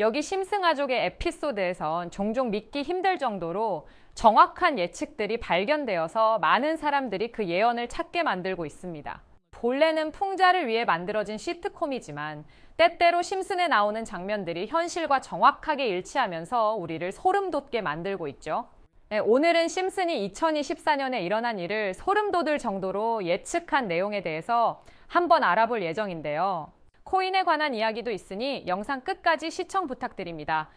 여기 심승아족의 에피소드에선 종종 믿기 힘들 정도로 정확한 예측들이 발견되어서 많은 사람들이 그 예언을 찾게 만들고 있습니다. 본래는 풍자를 위해 만들어진 시트콤이지만 때때로 심슨에 나오는 장면들이 현실과 정확하게 일치하면서 우리를 소름 돋게 만들고 있죠. 네, 오늘은 심슨이 2024년에 일어난 일을 소름 돋을 정도로 예측한 내용에 대해서 한번 알아볼 예정인데요. 코인에 관한 이야기도 있으니 영상 끝까지 시청 부탁드립니다.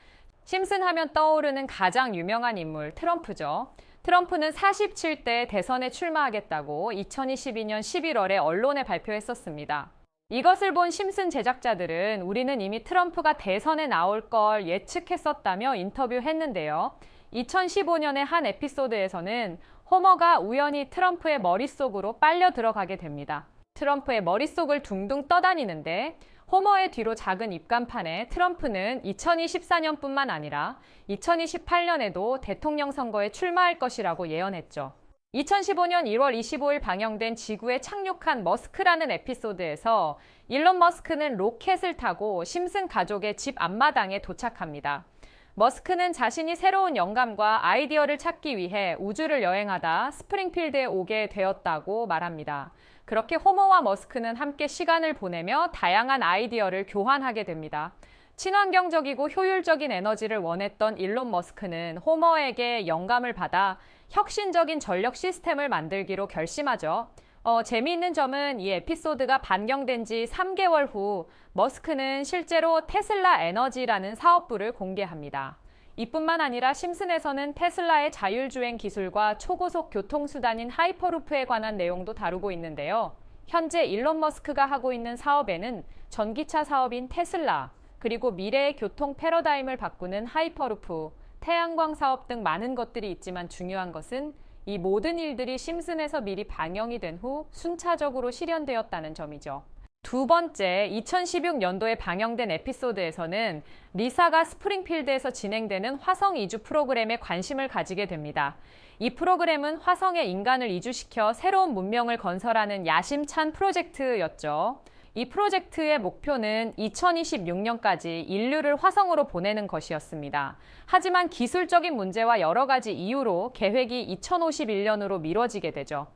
심슨 하면 떠오르는 가장 유명한 인물 트럼프죠. 트럼프는 47대 대선에 출마하겠다고 2022년 11월에 언론에 발표했었습니다. 이것을 본 심슨 제작자들은 우리는 이미 트럼프가 대선에 나올 걸 예측했었다며 인터뷰했는데요. 2015년의 한 에피소드에서는 호머가 우연히 트럼프의 머릿속으로 빨려 들어가게 됩니다. 트럼프의 머릿속을 둥둥 떠다니는데 호머의 뒤로 작은 입간판에 트럼프는 2024년뿐만 아니라 2028년에도 대통령 선거에 출마할 것이라고 예언했죠. 2015년 1월 25일 방영된 지구에 착륙한 머스크라는 에피소드에서 일론 머스크는 로켓을 타고 심슨 가족의 집 앞마당에 도착합니다. 머스크는 자신이 새로운 영감과 아이디어를 찾기 위해 우주를 여행하다 스프링필드에 오게 되었다고 말합니다. 그렇게 호머와 머스크는 함께 시간을 보내며 다양한 아이디어를 교환하게 됩니다. 친환경적이고 효율적인 에너지를 원했던 일론 머스크는 호머에게 영감을 받아 혁신적인 전력 시스템을 만들기로 결심하죠. 어, 재미있는 점은 이 에피소드가 반경된 지 3개월 후 머스크는 실제로 테슬라 에너지라는 사업부를 공개합니다. 이뿐만 아니라 심슨에서는 테슬라의 자율주행 기술과 초고속 교통수단인 하이퍼루프에 관한 내용도 다루고 있는데요. 현재 일론 머스크가 하고 있는 사업에는 전기차 사업인 테슬라, 그리고 미래의 교통 패러다임을 바꾸는 하이퍼루프, 태양광 사업 등 많은 것들이 있지만 중요한 것은 이 모든 일들이 심슨에서 미리 반영이 된 후 순차적으로 실현되었다는 점이죠. 두 번째, 2016년도에 방영된 에피소드에서는 리사가 스프링필드에서 진행되는 화성 이주 프로그램에 관심을 가지게 됩니다. 이 프로그램은 화성에 인간을 이주시켜 새로운 문명을 건설하는 야심찬 프로젝트였죠. 이 프로젝트의 목표는 2026년까지 인류를 화성으로 보내는 것이었습니다. 하지만 기술적인 문제와 여러 가지 이유로 계획이 2051년으로 미뤄지게 되죠.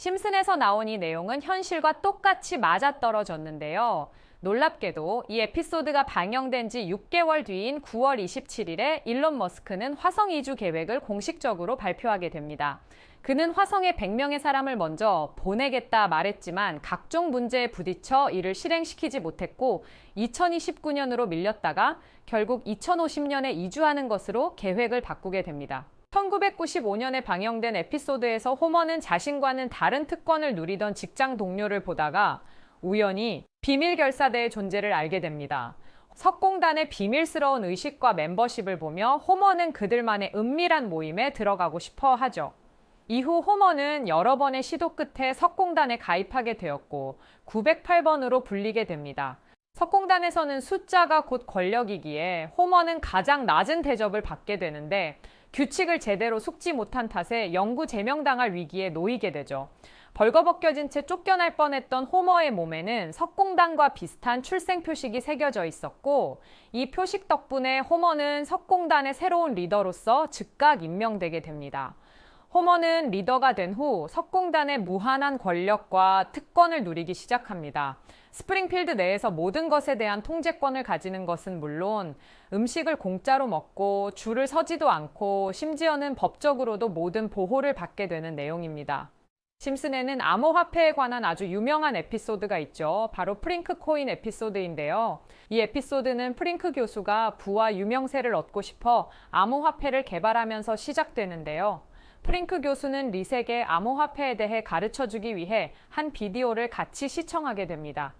심슨에서 나온 이 내용은 현실과 똑같이 맞아떨어졌는데요. 놀랍게도 이 에피소드가 방영된 지 6개월 뒤인 9월 27일에 일론 머스크는 화성 이주 계획을 공식적으로 발표하게 됩니다. 그는 화성에 100명의 사람을 먼저 보내겠다 말했지만 각종 문제에 부딪혀 이를 실행시키지 못했고 2029년으로 밀렸다가 결국 2050년에 이주하는 것으로 계획을 바꾸게 됩니다. 1995년에 방영된 에피소드에서 호머는 자신과는 다른 특권을 누리던 직장 동료를 보다가 우연히 비밀 결사대의 존재를 알게 됩니다. 석공단의 비밀스러운 의식과 멤버십을 보며 호머는 그들만의 은밀한 모임에 들어가고 싶어 하죠. 이후 호머는 여러 번의 시도 끝에 석공단에 가입하게 되었고 908번으로 불리게 됩니다. 석공단에서는 숫자가 곧 권력이기에 호머는 가장 낮은 대접을 받게 되는데 규칙을 제대로 숙지 못한 탓에 영구 제명당할 위기에 놓이게 되죠. 벌거벗겨진 채 쫓겨날 뻔했던 호머의 몸에는 석공단과 비슷한 출생 표식이 새겨져 있었고 이 표식 덕분에 호머는 석공단의 새로운 리더로서 즉각 임명되게 됩니다. 호머는 리더가 된 후 석공단의 무한한 권력과 특권을 누리기 시작합니다. 스프링필드 내에서 모든 것에 대한 통제권을 가지는 것은 물론 음식을 공짜로 먹고 줄을 서지도 않고 심지어는 법적으로도 모든 보호를 받게 되는 내용입니다. 심슨에는 암호화폐에 관한 아주 유명한 에피소드가 있죠. 바로 프링크 코인 에피소드인데요. 이 에피소드는 프링크 교수가 부와 유명세를 얻고 싶어 암호화폐를 개발하면서 시작되는데요. 프링크 교수는 리색의 암호화폐에 대해 가르쳐 주기 위해 한 비디오를 같이 시청하게 됩니다.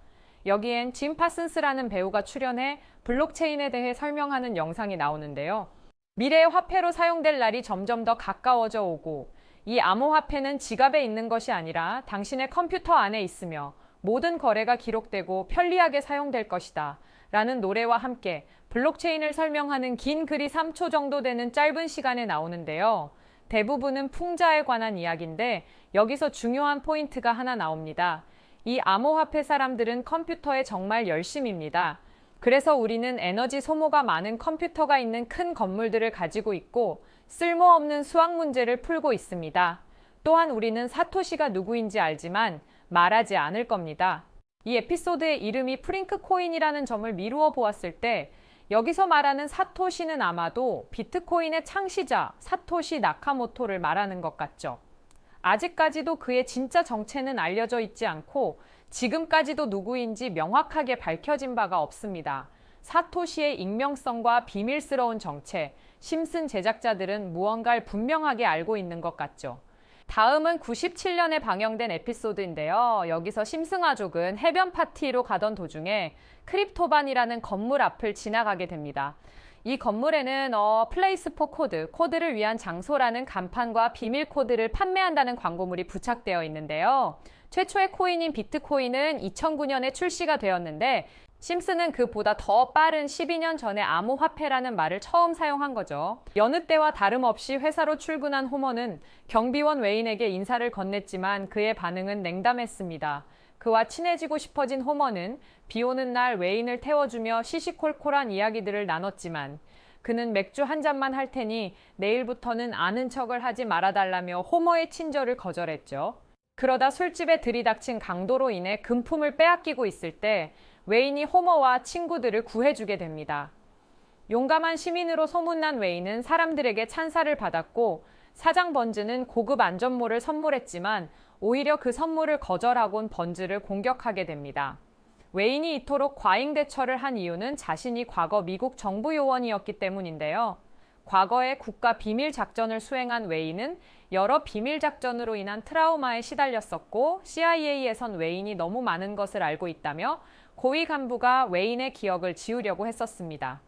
여기엔 짐 파슨스라는 배우가 출연해 블록체인에 대해 설명하는 영상이 나오는데요. 미래의 화폐로 사용될 날이 점점 더 가까워져 오고 이 암호화폐는 지갑에 있는 것이 아니라 당신의 컴퓨터 안에 있으며 모든 거래가 기록되고 편리하게 사용될 것이다. 라는 노래와 함께 블록체인을 설명하는 긴 글이 3초 정도 되는 짧은 시간에 나오는데요. 대부분은 풍자에 관한 이야기인데 여기서 중요한 포인트가 하나 나옵니다. 이 암호화폐 사람들은 컴퓨터에 정말 열심입니다. 그래서 우리는 에너지 소모가 많은 컴퓨터가 있는 큰 건물들을 가지고 있고 쓸모없는 수학 문제를 풀고 있습니다. 또한 우리는 사토시가 누구인지 알지만 말하지 않을 겁니다. 이 에피소드의 이름이 프링크 코인이라는 점을 미루어 보았을 때 여기서 말하는 사토시는 아마도 비트코인의 창시자 사토시 나카모토를 말하는 것 같죠. 아직까지도 그의 진짜 정체는 알려져 있지 않고 지금까지도 누구인지 명확하게 밝혀진 바가 없습니다. 사토시의 익명성과 비밀스러운 정체, 심슨 제작자들은 무언가를 분명하게 알고 있는 것 같죠. 다음은 97년에 방영된 에피소드인데요. 여기서 심승아족은 해변 파티로 가던 도중에 크립토반이라는 건물 앞을 지나가게 됩니다. 이 건물에는 어, 플레이스 포 코드, 코드를 위한 장소라는 간판과 비밀 코드를 판매한다는 광고물이 부착되어 있는데요. 최초의 코인인 비트코인은 2009년에 출시가 되었는데 심슨은 그보다 더 빠른 12년 전에 암호화폐라는 말을 처음 사용한 거죠. 여느 때와 다름없이 회사로 출근한 호머는 경비원 웨인에게 인사를 건넸지만 그의 반응은 냉담했습니다. 그와 친해지고 싶어진 호머는 비 오는 날 웨인을 태워주며 시시콜콜한 이야기들을 나눴지만 그는 맥주 한 잔만 할 테니 내일부터는 아는 척을 하지 말아달라며 호머의 친절을 거절했죠. 그러다 술집에 들이닥친 강도로 인해 금품을 빼앗기고 있을 때 웨인이 호머와 친구들을 구해주게 됩니다. 용감한 시민으로 소문난 웨인은 사람들에게 찬사를 받았고 사장 번즈는 고급 안전모를 선물했지만 오히려 그 선물을 거절하곤 번즈를 공격하게 됩니다. 웨인이 이토록 과잉 대처를 한 이유는 자신이 과거 미국 정부 요원이었기 때문인데요. 과거에 국가 비밀 작전을 수행한 웨인은 여러 비밀 작전으로 인한 트라우마에 시달렸었고 CIA에선 웨인이 너무 많은 것을 알고 있다며 고위 간부가 웨인의 기억을 지우려고 했었습니다.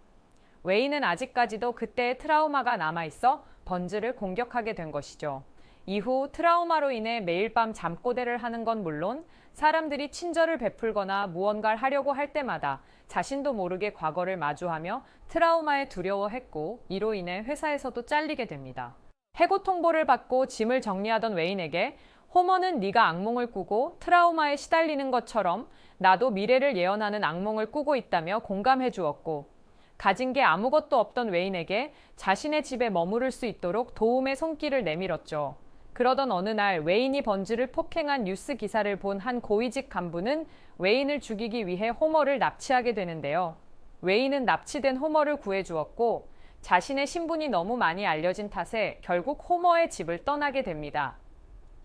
웨인은 아직까지도 그때의 트라우마가 남아 있어 번즈를 공격하게 된 것이죠. 이후 트라우마로 인해 매일 밤 잠꼬대를 하는 건 물론 사람들이 친절을 베풀거나 무언가를 하려고 할 때마다 자신도 모르게 과거를 마주하며 트라우마에 두려워했고 이로 인해 회사에서도 잘리게 됩니다. 해고 통보를 받고 짐을 정리하던 웨인에게 호머는 네가 악몽을 꾸고 트라우마에 시달리는 것처럼 나도 미래를 예언하는 악몽을 꾸고 있다며 공감해 주었고 가진 게 아무것도 없던 웨인에게 자신의 집에 머무를 수 있도록 도움의 손길을 내밀었죠. 그러던 어느 날 웨인이 번즈를 폭행한 뉴스 기사를 본 한 고위직 간부는 웨인을 죽이기 위해 호머를 납치하게 되는데요. 웨인은 납치된 호머를 구해주었고 자신의 신분이 너무 많이 알려진 탓에 결국 호머의 집을 떠나게 됩니다.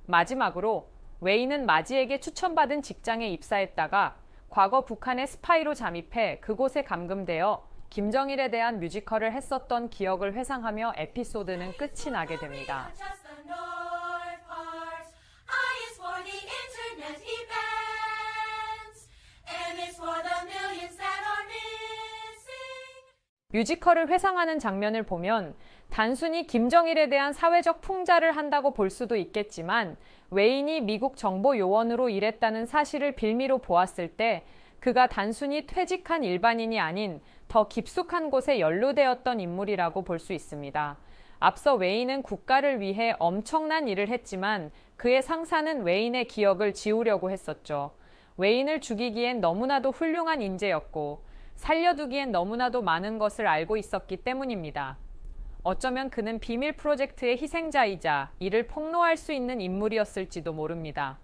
마지막으로 웨인은 마지에게 추천받은 직장에 입사했다가 과거 북한의 스파이로 잠입해 그곳에 감금되어 김정일에 대한 뮤지컬을 했었던 기억을 회상하며 에피소드는 끝이 나게 됩니다. 뮤지컬을 회상하는 장면을 보면 단순히 김정일에 대한 사회적 풍자를 한다고 볼 수도 있겠지만 웨인이 미국 정보 요원으로 일했다는 사실을 빌미로 보았을 때 그가 단순히 퇴직한 일반인이 아닌 더 깊숙한 곳에 연루되었던 인물이라고 볼 수 있습니다. 앞서 웨인은 국가를 위해 엄청난 일을 했지만 그의 상사는 웨인의 기억을 지우려고 했었죠. 웨인을 죽이기엔 너무나도 훌륭한 인재였고 살려두기엔 너무나도 많은 것을 알고 있었기 때문입니다. 어쩌면 그는 비밀 프로젝트의 희생자이자 이를 폭로할 수 있는 인물이었을지도 모릅니다.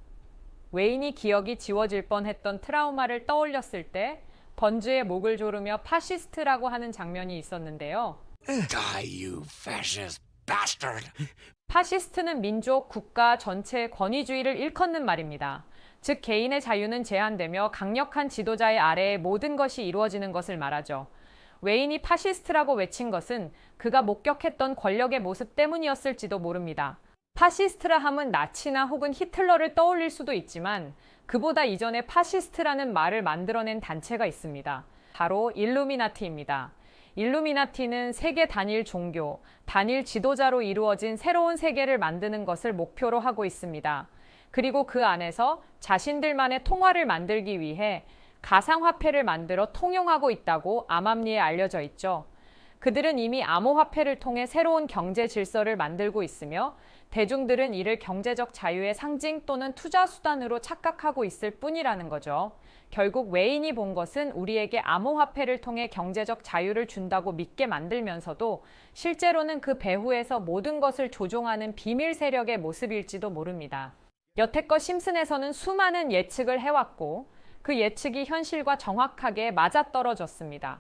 웨인이 기억이 지워질 뻔했던 트라우마를 떠올렸을 때 번즈의 목을 조르며 파시스트라고 하는 장면이 있었는데요. Die, you fascist bastard! 파시스트는 민족, 국가 전체의 권위주의를 일컫는 말입니다. 즉 개인의 자유는 제한되며 강력한 지도자의 아래에 모든 것이 이루어지는 것을 말하죠. 웨인이 파시스트라고 외친 것은 그가 목격했던 권력의 모습 때문이었을지도 모릅니다. 파시스트라 함은 나치나 혹은 히틀러를 떠올릴 수도 있지만 그보다 이전에 파시스트라는 말을 만들어낸 단체가 있습니다. 바로 일루미나티입니다. 일루미나티는 세계 단일 종교, 단일 지도자로 이루어진 새로운 세계를 만드는 것을 목표로 하고 있습니다. 그리고 그 안에서 자신들만의 통화를 만들기 위해 가상화폐를 만들어 통용하고 있다고 암암리에 알려져 있죠. 그들은 이미 암호화폐를 통해 새로운 경제 질서를 만들고 있으며 대중들은 이를 경제적 자유의 상징 또는 투자 수단으로 착각하고 있을 뿐이라는 거죠. 결국 외인이 본 것은 우리에게 암호화폐를 통해 경제적 자유를 준다고 믿게 만들면서도 실제로는 그 배후에서 모든 것을 조종하는 비밀 세력의 모습일지도 모릅니다. 여태껏 심슨에서는 수많은 예측을 해왔고 그 예측이 현실과 정확하게 맞아떨어졌습니다.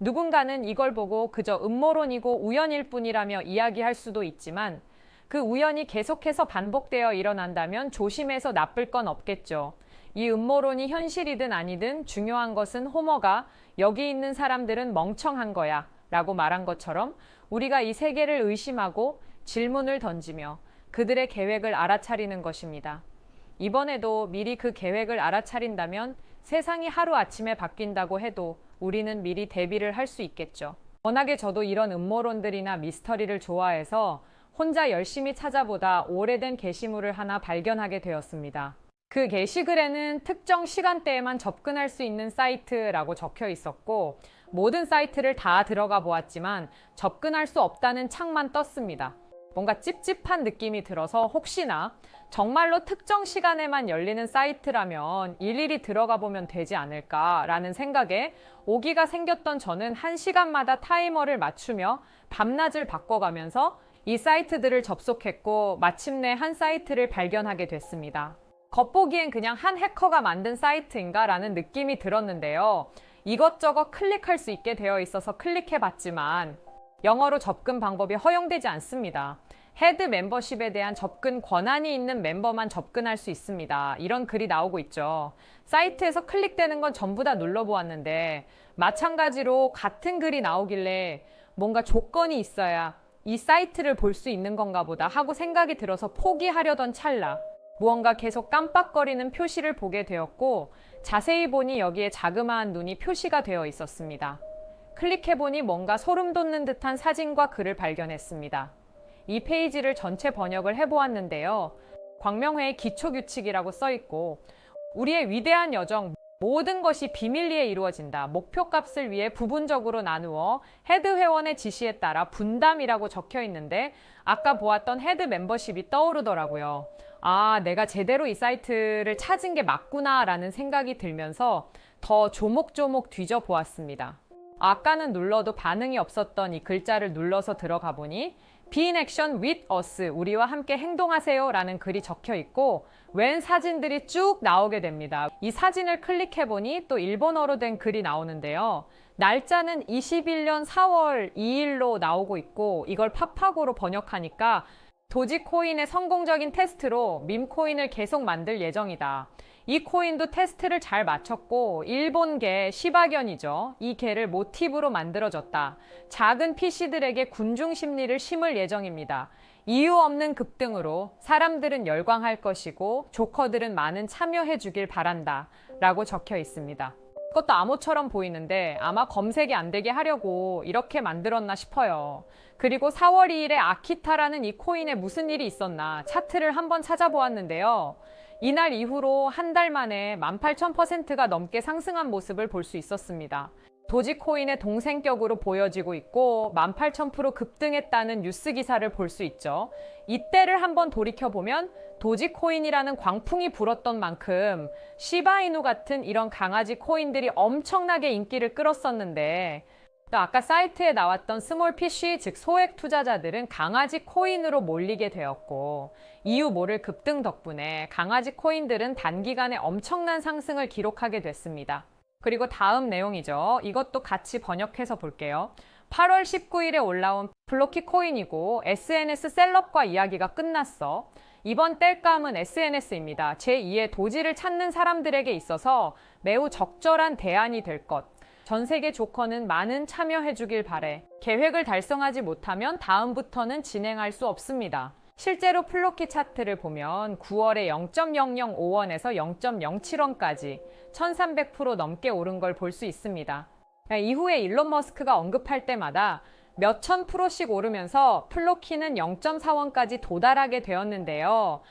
누군가는 이걸 보고 그저 음모론이고 우연일 뿐이라며 이야기할 수도 있지만 그 우연이 계속해서 반복되어 일어난다면 조심해서 나쁠 건 없겠죠. 이 음모론이 현실이든 아니든 중요한 것은 호머가 여기 있는 사람들은 멍청한 거야 라고 말한 것처럼 우리가 이 세계를 의심하고 질문을 던지며 그들의 계획을 알아차리는 것입니다. 이번에도 미리 그 계획을 알아차린다면 세상이 하루아침에 바뀐다고 해도 우리는 미리 대비를 할 수 있겠죠. 워낙에 저도 이런 음모론들이나 미스터리를 좋아해서 혼자 열심히 찾아보다 오래된 게시물을 하나 발견하게 되었습니다. 그 게시글에는 특정 시간대에만 접근할 수 있는 사이트라고 적혀 있었고 모든 사이트를 다 들어가 보았지만 접근할 수 없다는 창만 떴습니다. 뭔가 찝찝한 느낌이 들어서 혹시나 정말로 특정 시간에만 열리는 사이트라면 일일이 들어가 보면 되지 않을까라는 생각에 오기가 생겼던 저는 한 시간마다 타이머를 맞추며 밤낮을 바꿔가면서 이 사이트들을 접속했고 마침내 한 사이트를 발견하게 됐습니다. 겉보기엔 그냥 한 해커가 만든 사이트인가 라는 느낌이 들었는데요. 이것저것 클릭할 수 있게 되어 있어서 클릭해 봤지만 영어로 접근 방법이 허용되지 않습니다. 헤드 멤버십에 대한 접근 권한이 있는 멤버만 접근할 수 있습니다. 이런 글이 나오고 있죠. 사이트에서 클릭되는 건 전부 다 눌러보았는데 마찬가지로 같은 글이 나오길래 뭔가 조건이 있어야 이 사이트를 볼 수 있는 건가 보다 하고 생각이 들어서 포기하려던 찰나 무언가 계속 깜빡거리는 표시를 보게 되었고 자세히 보니 여기에 자그마한 눈이 표시가 되어 있었습니다. 클릭해보니 뭔가 소름 돋는 듯한 사진과 글을 발견했습니다. 이 페이지를 전체 번역을 해보았는데요. 광명회의 기초규칙이라고 써있고 우리의 위대한 여정 모든 것이 비밀리에 이루어진다. 목표값을 위해 부분적으로 나누어 헤드 회원의 지시에 따라 분담이라고 적혀 있는데 아까 보았던 헤드 멤버십이 떠오르더라고요. 아, 내가 제대로 이 사이트를 찾은 게 맞구나 라는 생각이 들면서 더 조목조목 뒤져 보았습니다. 아까는 눌러도 반응이 없었던 이 글자를 눌러서 들어가 보니 Be in action with us. 우리와 함께 행동하세요. 라는 글이 적혀 있고, 웬 사진들이 쭉 나오게 됩니다. 이 사진을 클릭해 보니 또 일본어로 된 글이 나오는데요. 날짜는 21년 4월 2일로 나오고 있고, 이걸 팝하고로 번역하니까 도지코인의 성공적인 테스트로 밈코인을 계속 만들 예정이다. 이 코인도 테스트를 잘 마쳤고 일본계 시바견이죠. 이 개를 모티브로 만들어졌다. 작은 PC들에게 군중 심리를 심을 예정입니다. 이유 없는 급등으로 사람들은 열광할 것이고 조커들은 많은 참여해 주길 바란다. 라고 적혀 있습니다. 그것도 암호처럼 보이는데 아마 검색이 안 되게 하려고 이렇게 만들었나 싶어요. 그리고 4월 2일에 아키타라는 이 코인에 무슨 일이 있었나 차트를 한번 찾아보았는데요. 이날 이후로 한 달 만에 18,000%가 넘게 상승한 모습을 볼 수 있었습니다. 도지코인의 동생격으로 보여지고 있고 18,000% 급등했다는 뉴스 기사를 볼 수 있죠. 이때를 한번 돌이켜보면 도지코인이라는 광풍이 불었던 만큼 시바이누 같은 이런 강아지 코인들이 엄청나게 인기를 끌었었는데 또 아까 사이트에 나왔던 스몰 PC 즉 소액 투자자들은 강아지 코인으로 몰리게 되었고 이유 모를 급등 덕분에 강아지 코인들은 단기간에 엄청난 상승을 기록하게 됐습니다. 그리고 다음 내용이죠. 이것도 같이 번역해서 볼게요. 8월 19일에 올라온 블로키 코인이고 SNS 셀럽과 이야기가 끝났어. 이번 뗄감은 SNS입니다. 제2의 도지를 찾는 사람들에게 있어서 매우 적절한 대안이 될 것. 전 세계 조커는 많은 참여해 주길 바래. 계획을 달성하지 못하면 다음부터는 진행할 수 없습니다. 실제로 플로키 차트를 보면 9월에 0.005원에서 0.07원까지 1300% 넘게 오른 걸 볼 수 있습니다. 이후에 일론 머스크가 언급할 때마다 몇천 프로씩 오르면서 플로키는 0.4원까지 도달하게 되었는데요.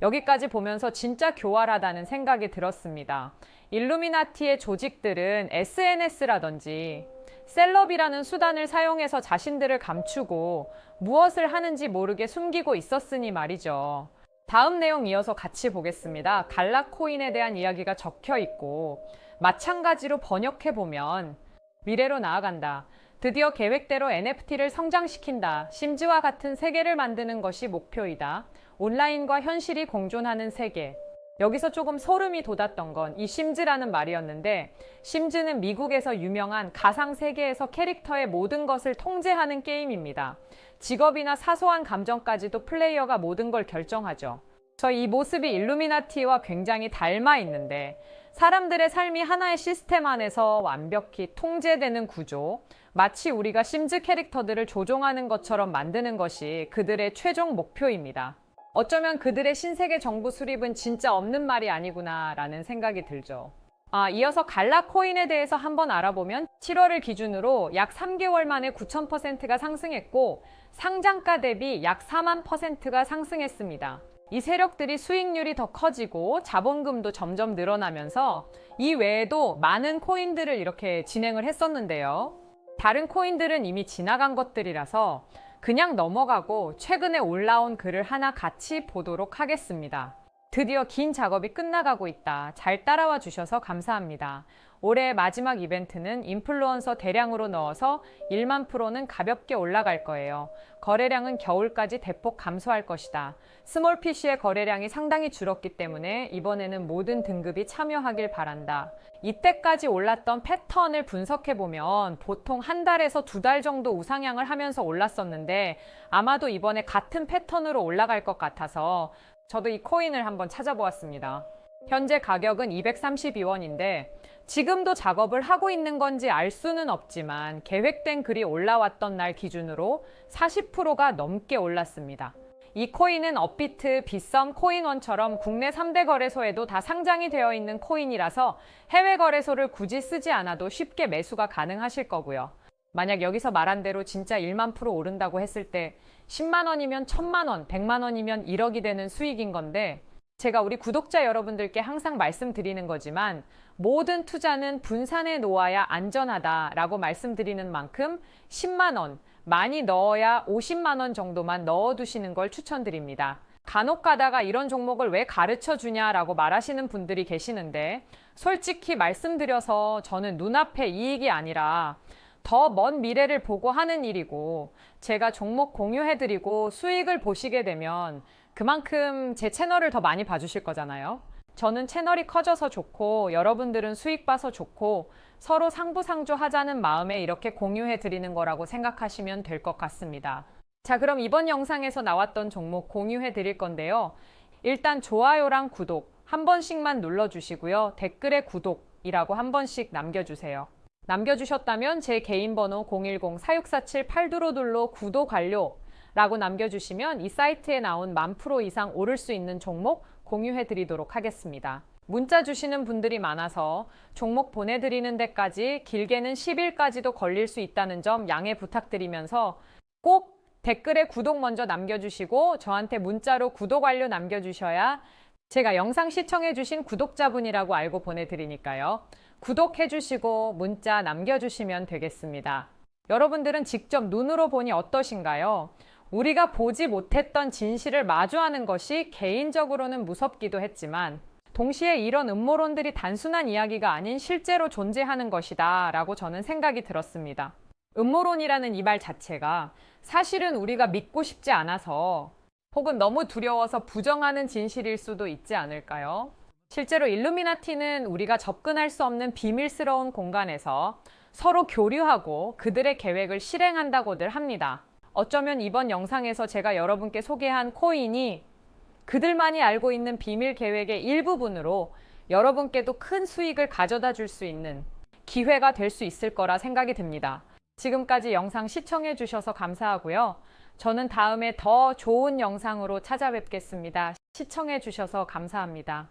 여기까지 보면서 진짜 교활하다는 생각이 들었습니다. 일루미나티의 조직들은 SNS라든지 셀럽이라는 수단을 사용해서 자신들을 감추고 무엇을 하는지 모르게 숨기고 있었으니 말이죠. 다음 내용 이어서 같이 보겠습니다. 갈라 코인에 대한 이야기가 적혀 있고 마찬가지로 번역해 보면 미래로 나아간다. 드디어 계획대로 NFT를 성장시킨다. 심즈와 같은 세계를 만드는 것이 목표이다. 온라인과 현실이 공존하는 세계. 여기서 조금 소름이 돋았던 건 이 심즈라는 말이었는데 심즈는 미국에서 유명한 가상 세계에서 캐릭터의 모든 것을 통제하는 게임입니다. 직업이나 사소한 감정까지도 플레이어가 모든 걸 결정하죠. 저 이 모습이 일루미나티와 굉장히 닮아 있는데 사람들의 삶이 하나의 시스템 안에서 완벽히 통제되는 구조, 마치 우리가 심즈 캐릭터들을 조종하는 것처럼 만드는 것이 그들의 최종 목표입니다. 어쩌면 그들의 신세계 정부 수립은 진짜 없는 말이 아니구나라는 생각이 들죠. 아, 이어서 갈라 코인에 대해서 한번 알아보면 7월을 기준으로 약 3개월 만에 9,000%가 상승했고 상장가 대비 약 4만 퍼센트가 상승했습니다. 이 세력들이 수익률이 더 커지고 자본금도 점점 늘어나면서 이 외에도 많은 코인들을 이렇게 진행을 했었는데요. 다른 코인들은 이미 지나간 것들이라서 그냥 넘어가고 최근에 올라온 글을 하나 같이 보도록 하겠습니다. 드디어 긴 작업이 끝나가고 있다. 잘 따라와 주셔서 감사합니다. 올해 마지막 이벤트는 인플루언서 대량으로 넣어서 1만 프로는 가볍게 올라갈 거예요. 거래량은 겨울까지 대폭 감소할 것이다. 스몰 PC의 거래량이 상당히 줄었기 때문에 이번에는 모든 등급이 참여하길 바란다. 이때까지 올랐던 패턴을 분석해 보면 보통 한 달에서 두 달 정도 우상향을 하면서 올랐었는데 아마도 이번에 같은 패턴으로 올라갈 것 같아서 저도 이 코인을 한번 찾아보았습니다. 현재 가격은 232원인데 지금도 작업을 하고 있는 건지 알 수는 없지만 계획된 글이 올라왔던 날 기준으로 40%가 넘게 올랐습니다. 이 코인은 업비트, 빗썸, 코인원처럼 국내 3대 거래소에도 다 상장이 되어 있는 코인이라서 해외 거래소를 굳이 쓰지 않아도 쉽게 매수가 가능하실 거고요. 만약 여기서 말한 대로 진짜 1만 프로 오른다고 했을 때 10만 원이면 1000만 원, 100만 원이면 1억이 되는 수익인 건데 제가 우리 구독자 여러분들께 항상 말씀드리는 거지만 모든 투자는 분산해 놓아야 안전하다라고 말씀드리는 만큼 10만 원, 많이 넣어야 50만 원 정도만 넣어 두시는 걸 추천드립니다. 간혹 가다가 이런 종목을 왜 가르쳐 주냐라고 말하시는 분들이 계시는데 솔직히 말씀드려서 저는 눈앞에 이익이 아니라 더 먼 미래를 보고 하는 일이고 제가 종목 공유해드리고 수익을 보시게 되면 그만큼 제 채널을 더 많이 봐주실 거잖아요. 저는 채널이 커져서 좋고 여러분들은 수익 봐서 좋고 서로 상부상조 하자는 마음에 이렇게 공유해 드리는 거라고 생각하시면 될 것 같습니다. 자, 그럼 이번 영상에서 나왔던 종목 공유해 드릴 건데요. 일단 좋아요랑 구독 한 번씩만 눌러주시고요. 댓글에 구독이라고 한 번씩 남겨주세요. 남겨주셨다면 제 개인 번호 010-4647-8252로 구독 완료 라고 남겨주시면 이 사이트에 나온 만 프로 이상 오를 수 있는 종목 공유해 드리도록 하겠습니다. 문자 주시는 분들이 많아서 종목 보내드리는 데까지 길게는 10일까지도 걸릴 수 있다는 점 양해 부탁드리면서 꼭 댓글에 구독 먼저 남겨주시고 저한테 문자로 구독 완료 남겨주셔야 제가 영상 시청해주신 구독자분이라고 알고 보내드리니까요. 구독해주시고 문자 남겨주시면 되겠습니다. 여러분들은 직접 눈으로 보니 어떠신가요? 우리가 보지 못했던 진실을 마주하는 것이 개인적으로는 무섭기도 했지만 동시에 이런 음모론들이 단순한 이야기가 아닌 실제로 존재하는 것이다 라고 저는 생각이 들었습니다. 음모론이라는 이 말 자체가 사실은 우리가 믿고 싶지 않아서 혹은 너무 두려워서 부정하는 진실일 수도 있지 않을까요? 실제로 일루미나티는 우리가 접근할 수 없는 비밀스러운 공간에서 서로 교류하고 그들의 계획을 실행한다고들 합니다. 어쩌면 이번 영상에서 제가 여러분께 소개한 코인이 그들만이 알고 있는 비밀 계획의 일부분으로 여러분께도 큰 수익을 가져다 줄 수 있는 기회가 될 수 있을 거라 생각이 듭니다. 지금까지 영상 시청해 주셔서 감사하고요. 저는 다음에 더 좋은 영상으로 찾아뵙겠습니다. 시청해 주셔서 감사합니다.